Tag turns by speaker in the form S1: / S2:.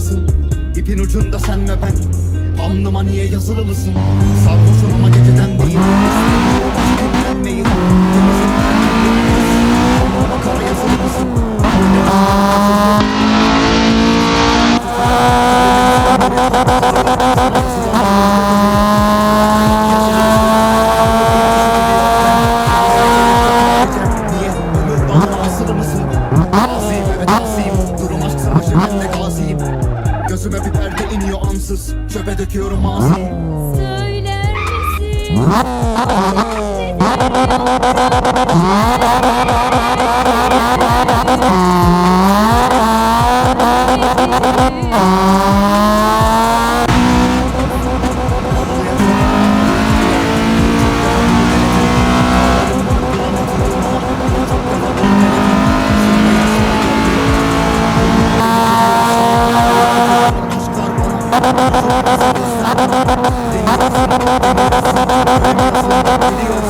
S1: mısın? İpin ucunda sen ve ben Alnıma niye yazılı mısın? Sarhoşum ama geceden değil Dinlenmeyi Kara yazılı mısın? Niye? Ömür bana asılı mısın? Gaziyim evet asiyim Gözüme bir perde iniyor ansız. Çöpe döküyorum maziyi
S2: Söyler misin?
S1: Dinliyorsun, dinliyorsun, dinliyorsun.